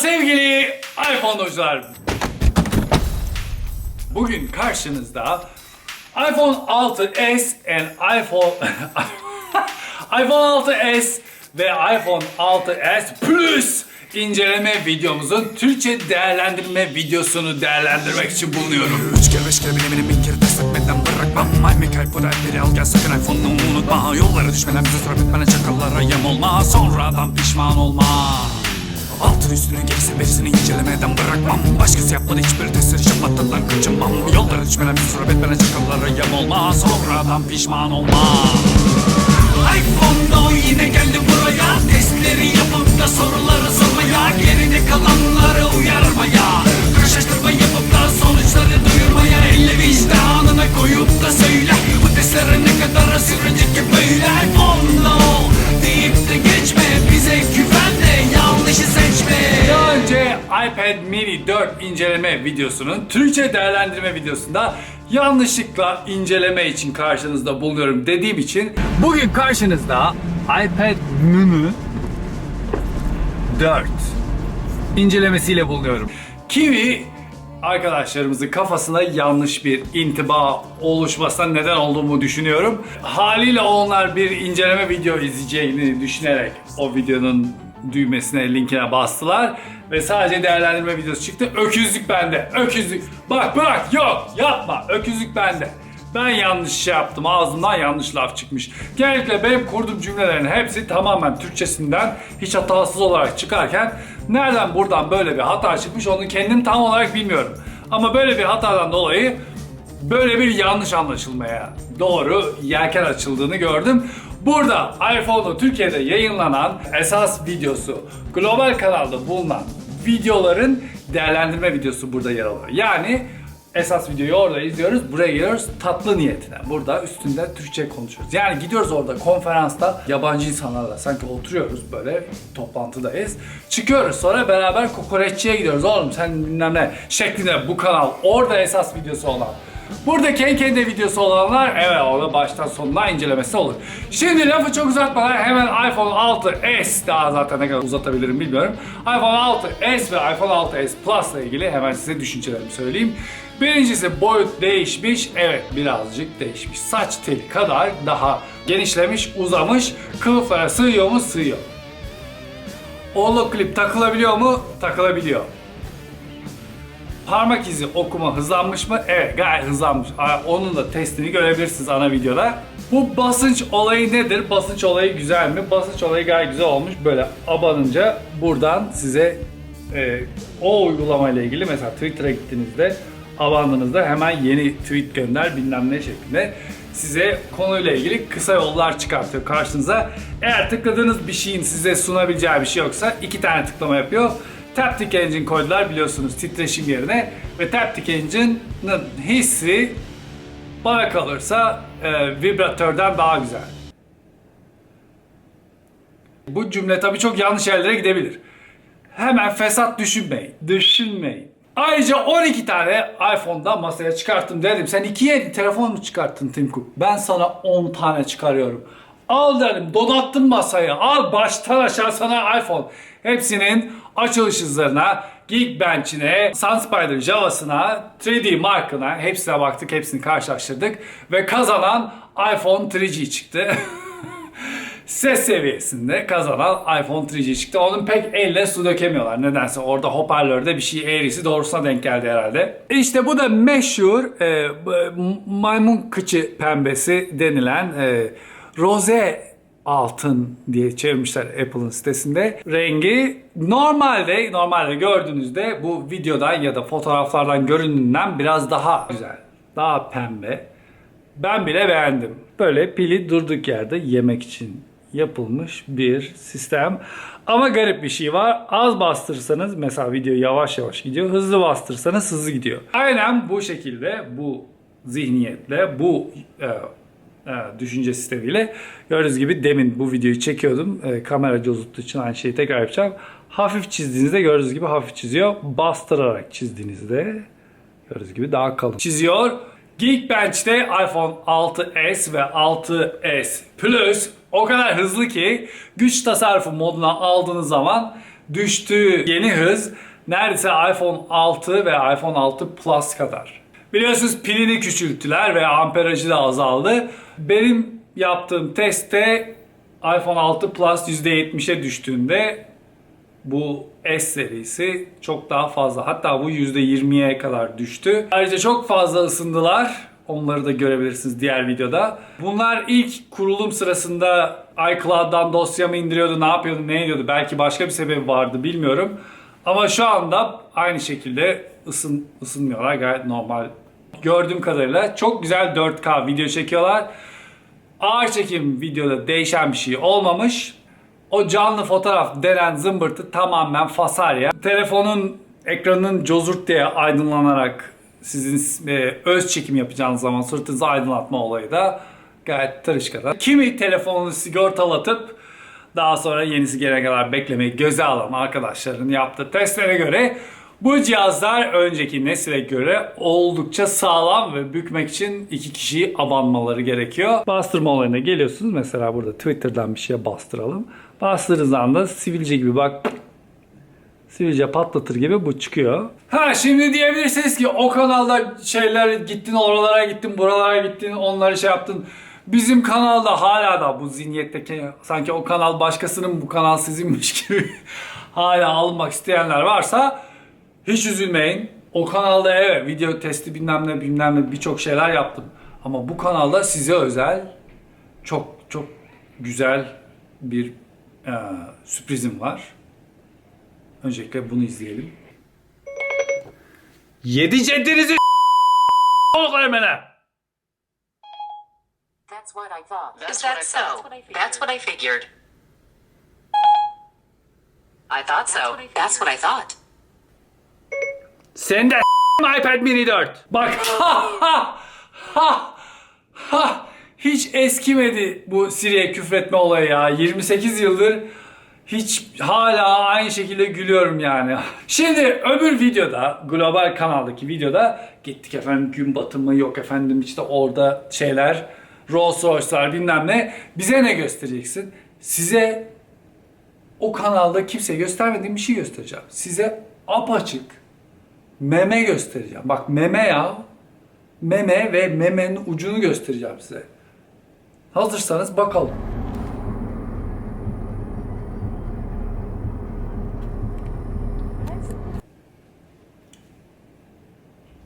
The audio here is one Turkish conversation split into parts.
sevgili iPhone'cular. Bugün karşınızda iPhone 6s and iPhone iPhone 6s ve iPhone 6s Plus inceleme videomuzun Türkçe değerlendirme videosunu değerlendirmek için bulunuyorum. Üç kere beş kere bilemini bin kere test etmeden bırakmam Ay Mikael Poderleri al gel sakın iPhone'unu unutma Yollara düşmeden bize sohbet bana çakallara yem olma Sonradan pişman olma Altın üstünü gerisi berisini incelemeden bırakmam. Başkası yapmadı hiçbir testleri şamatından kaçınmam. Yollara düşmeden bize sohbet bana çakallara yem olma Sonradan pişman olma iPhone'da yine geldi buraya. Testleri yapıp da soruları sormaya. Geride kalanları uyarmaya. Karşılaştırma yapıp da sonuçları duyurmaya. Elle vicdanına koyup da söyle. Bu testlere ne kadar sürecek ki böyle? iPhone'da deyip de geçme. Bize güven iPad mini 4 inceleme videosunun Türkçe değerlendirme videosunda yanlışlıkla inceleme için karşınızda bulunuyorum dediğim için bugün karşınızda iPad mini 4 incelemesiyle bulunuyorum. Kiwi arkadaşlarımızın kafasına yanlış bir intiba oluşmasına neden olduğumu düşünüyorum. Haliyle onlar bir inceleme video izleyeceğini düşünerek o videonun düğmesine, linkine bastılar ve sadece değerlendirme videosu çıktı. Öküzlük bende. Öküzlük. Bak bak yok yapma. Öküzlük bende. Ben yanlış şey yaptım. Ağzımdan yanlış laf çıkmış. Genellikle benim kurduğum cümlelerin hepsi tamamen Türkçesinden hiç hatasız olarak çıkarken nereden buradan böyle bir hata çıkmış onu kendim tam olarak bilmiyorum. Ama böyle bir hatadan dolayı böyle bir yanlış anlaşılmaya doğru yelken açıldığını gördüm. Burada iPhone'da Türkiye'de yayınlanan esas videosu global kanalda bulunan videoların değerlendirme videosu burada yer alıyor. Yani esas videoyu orada izliyoruz, buraya geliyoruz tatlı niyetine. Burada üstünde Türkçe konuşuyoruz. Yani gidiyoruz orada konferansta yabancı insanlarla sanki oturuyoruz böyle toplantıdayız. Çıkıyoruz sonra beraber kokoreççiye gidiyoruz. Oğlum sen bilmem ne şeklinde bu kanal orada esas videosu olan Burada kendi kendine videosu olanlar evet orada baştan sonuna incelemesi olur. Şimdi lafı çok uzatmadan hemen iPhone 6s daha zaten ne kadar uzatabilirim bilmiyorum. iPhone 6s ve iPhone 6s Plus ile ilgili hemen size düşüncelerimi söyleyeyim. Birincisi boyut değişmiş. Evet birazcık değişmiş. Saç teli kadar daha genişlemiş, uzamış. Kılıflara sığıyor mu? Sığıyor. Holo klip takılabiliyor mu? Takılabiliyor. Parmak izi okuma hızlanmış mı? Evet gayet hızlanmış. Onun da testini görebilirsiniz ana videoda. Bu basınç olayı nedir? Basınç olayı güzel mi? Basınç olayı gayet güzel olmuş. Böyle abanınca buradan size e, o uygulamayla ilgili mesela Twitter'a gittiğinizde abandığınızda hemen yeni tweet gönder bilmem ne şeklinde size konuyla ilgili kısa yollar çıkartıyor karşınıza. Eğer tıkladığınız bir şeyin size sunabileceği bir şey yoksa iki tane tıklama yapıyor. Taptic Engine koydular biliyorsunuz titreşim yerine ve Taptic Engine'ın hissi bana kalırsa e, vibratörden daha güzel. Bu cümle tabii çok yanlış yerlere gidebilir. Hemen fesat düşünmeyin. Düşünmeyin. Ayrıca 12 tane iPhone'da masaya çıkarttım dedim. Sen 2 telefon mu çıkarttın Tim Cook? Ben sana 10 tane çıkarıyorum. Al dedim donattım masayı. Al baştan aşağı sana iPhone. Hepsinin açılış hızlarına, Geekbench'ine, SunSpider Java'sına, 3D Mark'ına hepsine baktık, hepsini karşılaştırdık. Ve kazanan iPhone 3G çıktı. ses seviyesinde kazanan iPhone 3G çıktı. Onun pek elle su dökemiyorlar. Nedense orada hoparlörde bir şey eğrisi doğrusuna denk geldi herhalde. İşte bu da meşhur e, bu- maymun kıçı pembesi denilen e, roze altın diye çevirmişler Apple'ın sitesinde. Rengi normalde normalde gördüğünüzde bu videodan ya da fotoğraflardan göründüğünden biraz daha güzel. Daha pembe. Ben bile beğendim. Böyle pili durduk yerde yemek için yapılmış bir sistem. Ama garip bir şey var. Az bastırırsanız mesela video yavaş yavaş gidiyor. Hızlı bastırırsanız hızlı gidiyor. Aynen bu şekilde bu zihniyetle bu e, e, düşünce sistemiyle gördüğünüz gibi demin bu videoyu çekiyordum. E, kamera cozuttuğu için aynı şeyi tekrar yapacağım. Hafif çizdiğinizde gördüğünüz gibi hafif çiziyor. Bastırarak çizdiğinizde Gördüğünüz gibi daha kalın. Çiziyor. Geekbench'te iPhone 6s ve 6s Plus o kadar hızlı ki güç tasarrufu moduna aldığınız zaman düştüğü yeni hız neredeyse iPhone 6 ve iPhone 6 Plus kadar. Biliyorsunuz pilini küçülttüler ve amperajı da azaldı. Benim yaptığım testte iPhone 6 Plus %70'e düştüğünde bu S serisi çok daha fazla. Hatta bu %20'ye kadar düştü. Ayrıca çok fazla ısındılar. Onları da görebilirsiniz diğer videoda. Bunlar ilk kurulum sırasında iCloud'dan dosya mı indiriyordu, ne yapıyordu, ne ediyordu? Belki başka bir sebebi vardı bilmiyorum. Ama şu anda aynı şekilde ısın, ısınmıyorlar gayet normal. Gördüğüm kadarıyla çok güzel 4K video çekiyorlar. Ağır çekim videoda değişen bir şey olmamış. O canlı fotoğraf denen zımbırtı tamamen fasarya. Telefonun ekranının cozurt diye aydınlanarak sizin e, öz çekim yapacağınız zaman suratınızı aydınlatma olayı da gayet tırışkada. Kimi telefonunu sigortalatıp daha sonra yenisi gelene kadar beklemeyi göze alan arkadaşların yaptığı testlere göre bu cihazlar önceki nesile göre oldukça sağlam ve bükmek için iki kişiyi abanmaları gerekiyor. Bastırma olayına geliyorsunuz. Mesela burada Twitter'dan bir şeye bastıralım. Bastırdığınız anda sivilce gibi bak sivilce patlatır gibi bu çıkıyor. Ha şimdi diyebilirsiniz ki o kanalda şeyler gittin oralara gittin buralara gittin onları şey yaptın. Bizim kanalda hala da bu zihniyetteki sanki o kanal başkasının bu kanal sizinmiş gibi hala almak isteyenler varsa hiç üzülmeyin. O kanalda evet video testi bilmem ne bilmem ne birçok şeyler yaptım. Ama bu kanalda size özel çok çok güzel bir e, sürprizim var. Öncelikle bunu izleyelim. Yedi ceddinizi emene. That's what I thought. That's Is that so? That's what I figured. I thought so. That's what I thought. Sen de iPad mini 4. Bak ha ha ha ha. Hiç eskimedi bu Siri'ye küfretme olayı ya. 28 yıldır hiç hala aynı şekilde gülüyorum yani. Şimdi öbür videoda, global kanaldaki videoda gittik efendim gün batımı yok efendim işte orada şeyler, Rolls Royce'lar bilmem ne. Bize ne göstereceksin? Size o kanalda kimseye göstermediğim bir şey göstereceğim. Size apaçık meme göstereceğim. Bak meme ya. Meme ve memenin ucunu göstereceğim size. Hazırsanız bakalım.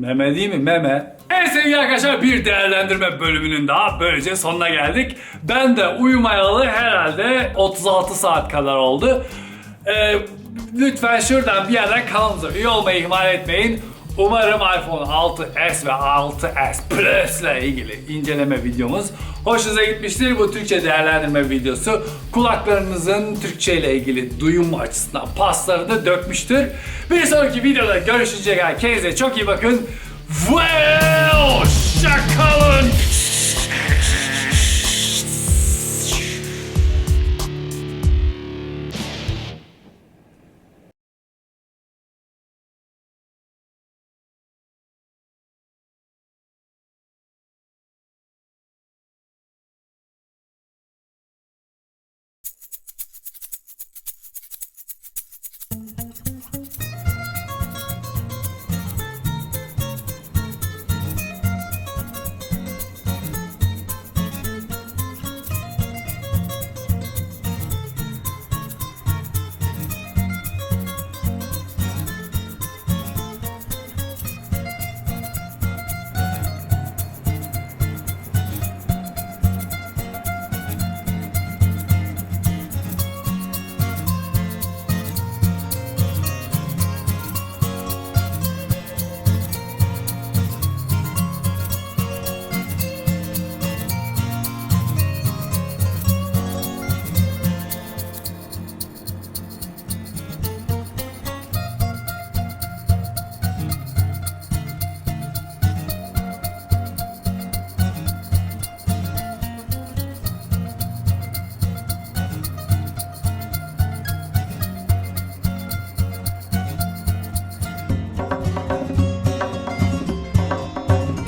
Meme değil mi? Meme. Evet sevgili arkadaşlar bir değerlendirme bölümünün daha böylece sonuna geldik. Ben de uyumayalı herhalde 36 saat kadar oldu. Ee, lütfen şuradan bir yerden kanalımıza üye olmayı ihmal etmeyin. Umarım iPhone 6s ve 6s Plus ile ilgili inceleme videomuz hoşunuza gitmiştir. Bu Türkçe değerlendirme videosu kulaklarınızın Türkçe ile ilgili duyum açısından paslarını dökmüştür. Bir sonraki videoda görüşünceye kadar kendinize çok iyi bakın. Ve hoşçakalın.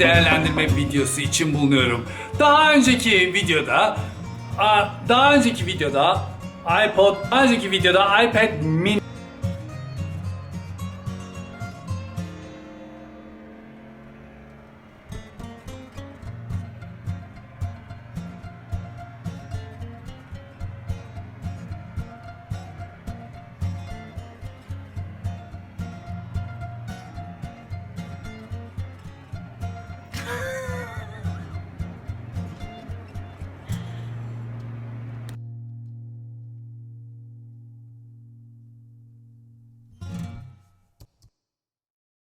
Değerlendirme videosu için bulunuyorum. Daha önceki videoda daha önceki videoda iPod, daha önceki videoda iPad mini